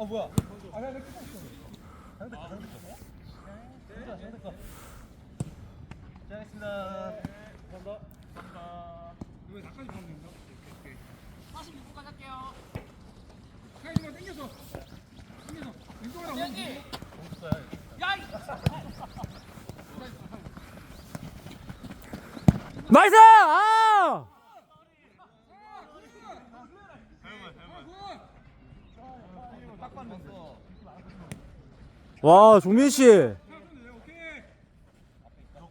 어 뭐야? 아 내가 끊고 있어. 상대 거 상대 거. 진짜 상대 거. 잘했습니다. 감사합니다. 감사합니다. 이거 나까지 가면 된다. 46분까지 할게요. 이거 당겨서. 당겨서. 왼쪽으로. 야, 이 나이스! 아! 딱 봤는데. 와, 종민 씨.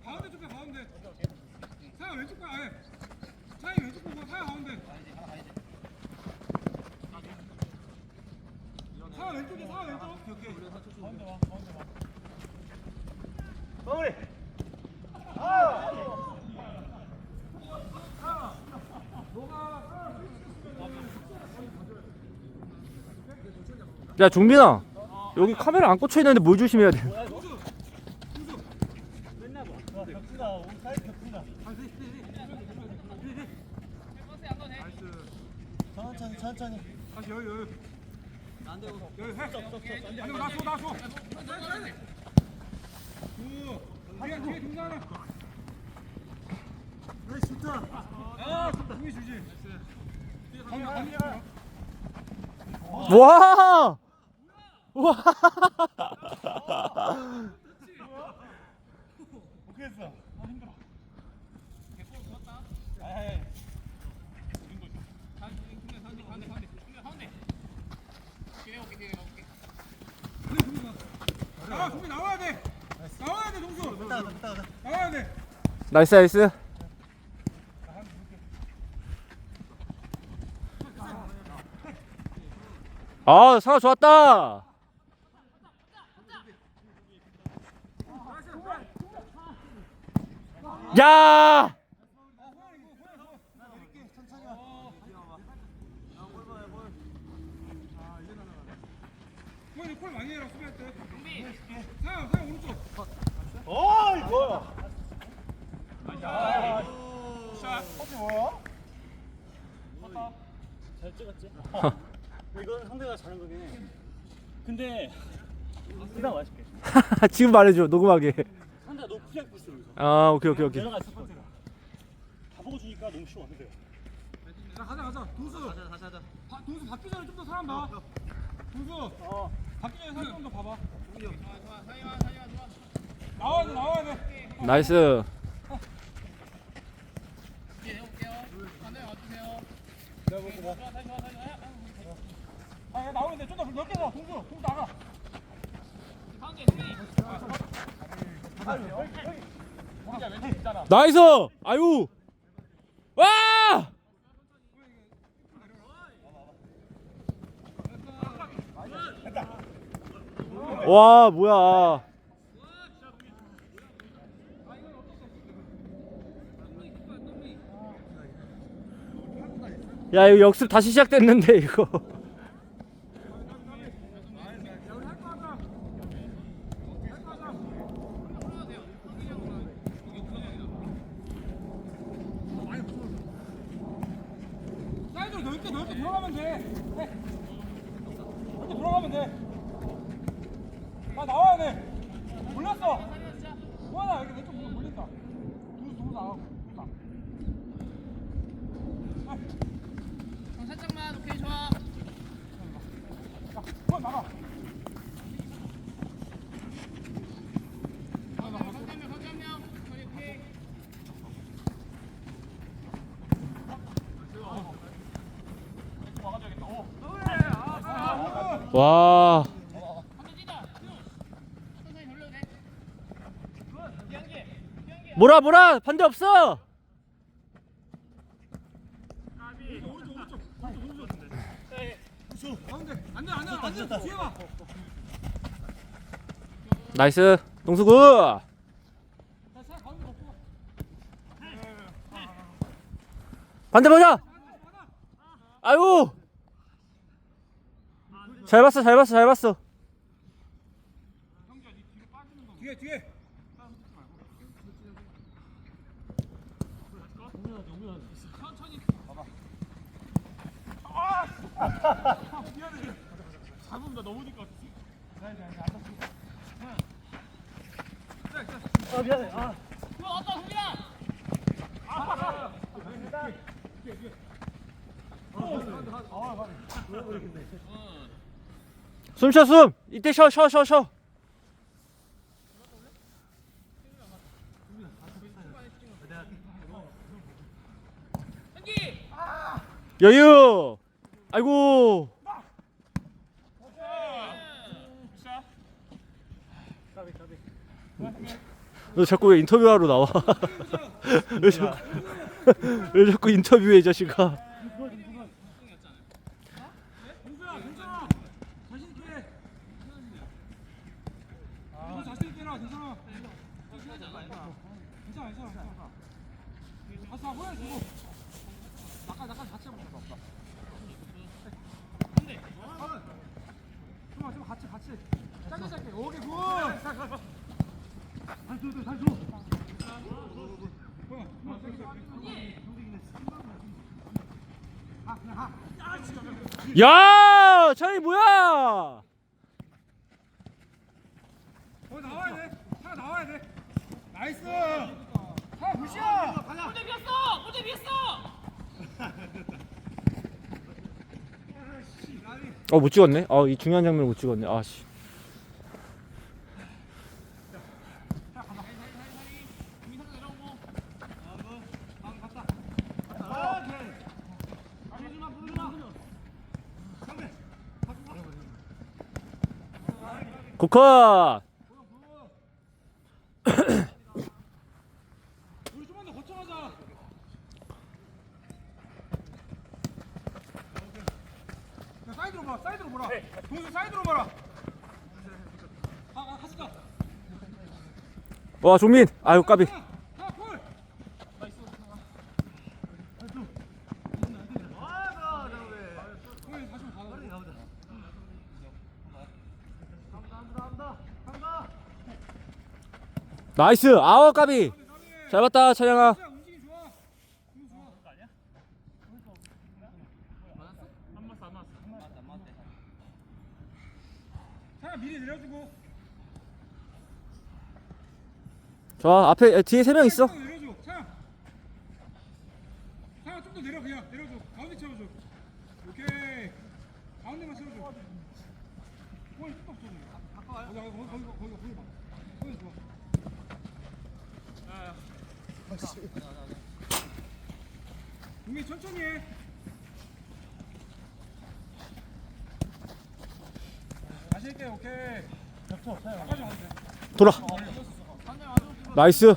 가운데 가운데. 사야 왼쪽 봐. 아예. 사야 왼쪽 보고 사야 가운데. 사야 왼쪽에 사야 왼쪽. 오케이 오케이. 가운데 와. 가운데 와. 마무리. 야, 종민아. 여기 카메라 안 꽂혀 있는데 뭘 조심해야 돼? 주지. 가 면 가면. 와! 와! 어떻게 했어? 아 힘들어. 아이. 아, 종민 나와야 돼. 나와야 돼, 동수. 나와야 돼. 나이스, 나이스. 아, 상아 좋았다. 야! 천천히 와. 종민이 콜 많이 해라 수비할 때. 사야, 사야 오른쪽. 어이 뭐야? 야. 샷. 커피 뭐야? 잘 찍었지? 이건 상대가 잘한 거긴 해. 근데 그냥 맛있게. 지금 말해줘, 녹음하게. 푸시하고 있어 여기서. 아, 오케이, 오케이, 오케이. 내가 있었거든. 다 보고 주니까 너무 쉬워 근데. 자, 가자, 가자. 동수. 가자 다시 하자. 바, 동수 받기 전에 좀 더 사람 봐. 동수. 어. 받기 전에 사람 좀 더 봐봐. 나와야 돼, 나와야 돼. 나이스. 내가 볼게 봐. 아, 야, 나오는데 좀더 넓게 가. 동수, 동수 나가. 나이스! 아유! 와! 와, 뭐야. 야, 이거 역습 다시 시작됐는데, 이거. 사이드로 넓게 넓게 들어가면 돼. 네. 넓게 들어가면 돼. 아 나와야 돼. 몰랐어. 뭐하나 여기 왼쪽 물린다 누구 누구 나가고. 나. 형 살짝만 오케이 좋아. 야, 그만 나가. 선점명 선점명. 저희 오케이. 와. 뭐라, 뭐라! 반대 없어! 나이스. 동수구! 반대 보자! 아유! 잘 봤어, 잘 봤어, 잘 봤어. 뒤에 뒤에. 잡으면 나 넘어질 것 같아. 자, 이제 이제 앉았어. 아 미안해. 아. 그거 어떤 승민아 숨 쉬어 숨. 이때 쉬어 쉬어 쉬어 쉬어. 여유. 아이고. 너 자꾸 왜 인터뷰하러 나와? 왜 자꾸 인터뷰해 이 자식아? 공수야, 괜찮아. 자신 있게. 너 자신 있게 나 괜찮아. 괜찮아, 괜찮아, 괜찮아. 가서 호연 주고. 나까 나까 같이 해보자. 없다. 좀만 좀 같이 같이. 짧게 짧게. 오케이 굿. 다시 줘, 다시 줘. 야, 차이 뭐야? 어 나와야 돼. 하나 나와야 돼. 나이스. 하나 굿이야. 가자. 골대 비었어 골대 비었어 어 못 찍었네. 어 이 중요한 장면 못 찍었네. 아 씨. 고컷. 우리 좀만 더 거쳐가자. 야, 사이드로 봐. 사이드로 보라. 동수 사이드로 봐라. 아, 아, 하시다. 와 종민. 아유 까비. 나이스. 다시 가자. 나이스. 아우 까비. 잘 봤다 찬양아. 움직임 좋아. 자, 미리 내려주고. 좋아 앞에 에, 뒤에 세 명 있어. 좀 내려줘. 자. 하나 좀더 내려 그냥 내려줘. 가운데 채워줘. 오케이. 가운데만 채워줘. 거기 뚝 없어. 가까워요? 거기 거기 거기 거기 거기 봐. 거기 좋아. 동민 천천히 해. 다시 할게 오케이. 겹쳐. 돌아. 나이스.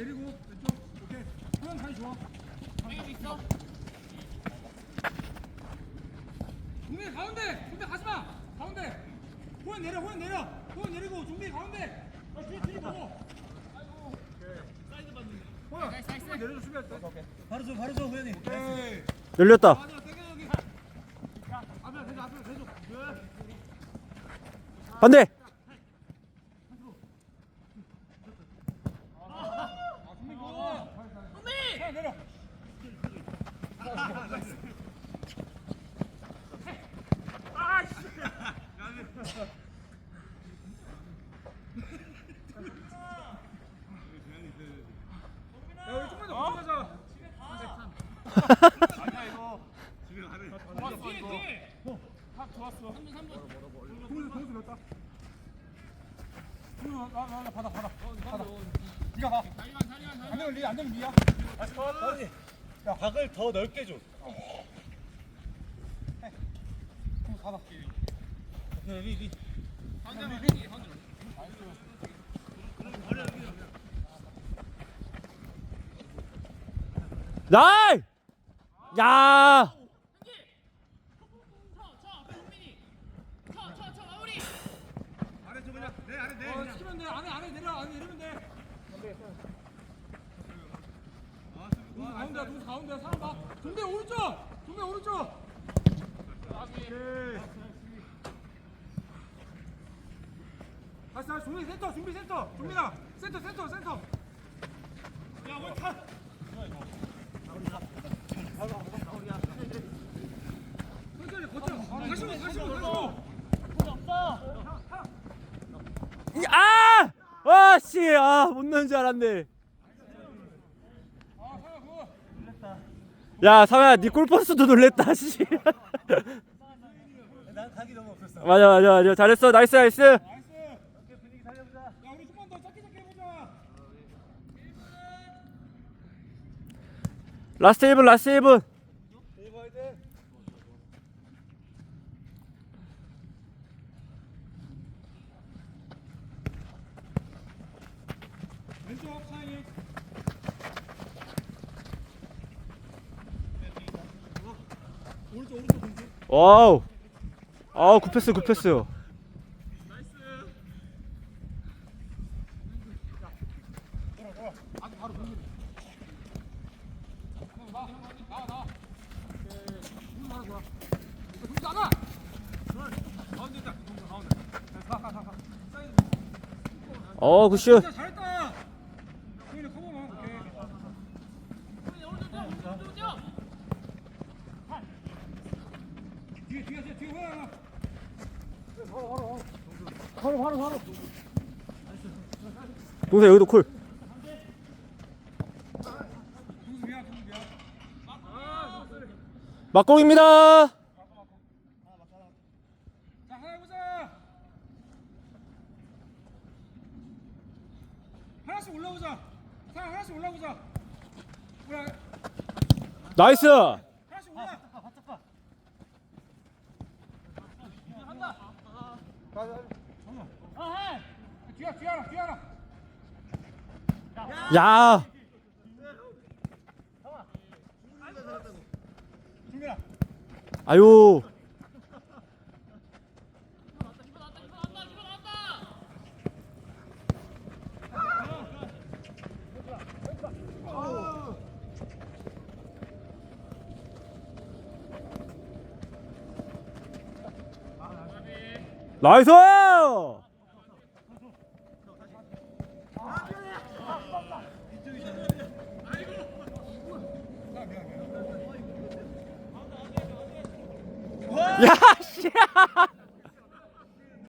내리고 왼쪽 오케이 호연 다리 좋아 형이 있어 종민 가운데! 종민 가지마! 가운데 호연 내려 호연 내려. 호연 내리고 종민 가운데. 아 뒤에 뒤에 보고. 호연 나이스 나이스. 내려줘 수비할 때. 바로 줘 바로 줘 후연이. 오케이. 열렸다. 맞아 땡겨. 여기 야 앞에 대줘 앞에 대줘. 그래 반대. 아 종민 굿 종민 자 내려 야 우리 좀만 더 가자 뒤에 뒤에 탑 좋았어 3분 3분 동수 동수 넣었다. 동수 나나 나 받아 받아 받아. 네가 가. 다리만 다리만 안 다리만 되면 리, 안 되면 리야. 아니. 야 더 넓게 줘. 나이. 야. 어, 가운데 사람 봐. 오른쪽. 오른쪽. 준비 센터 준비 센터 준비나 센터 센터 센터. 타? 천천히 버텨. 다시 오 다시 오 다시 오. 이- 아! 아, 씨. 아, 못 넣은 줄 알았네. 야, 사회야, 니 골퍼스도 놀랬다, 씨. 난 각이 너무 없었어. 맞아, 맞아, 맞아. 잘했어. 나이스, 나이스. 라스트 1분, 라스트 1분. 이거 이제 왼쪽 사이. 오른쪽 오른쪽 공지. 와우. 아우, 굿패스, 굿패스. 아주 바로 공지. 나, 나, 나. 공지 하나 좋아. 공지 나가. 가운데 있다. 공지 가운데. 가, 가, 가, 가. 사이드. 어, 굿슛. 진짜 잘했다. 소인이 커버만. 오케이. 뒤에 뒤에 뒤에 뒤에 하나. 동생 여기도 콜. 아. 막공입니다. 하나. 하나씩 올라오자. 자 하나씩 올라오자. 올라. 나이스. 하나씩 올라. 뒤에 뒤에 하나 뒤에 하나. 야. 아유. 나이스!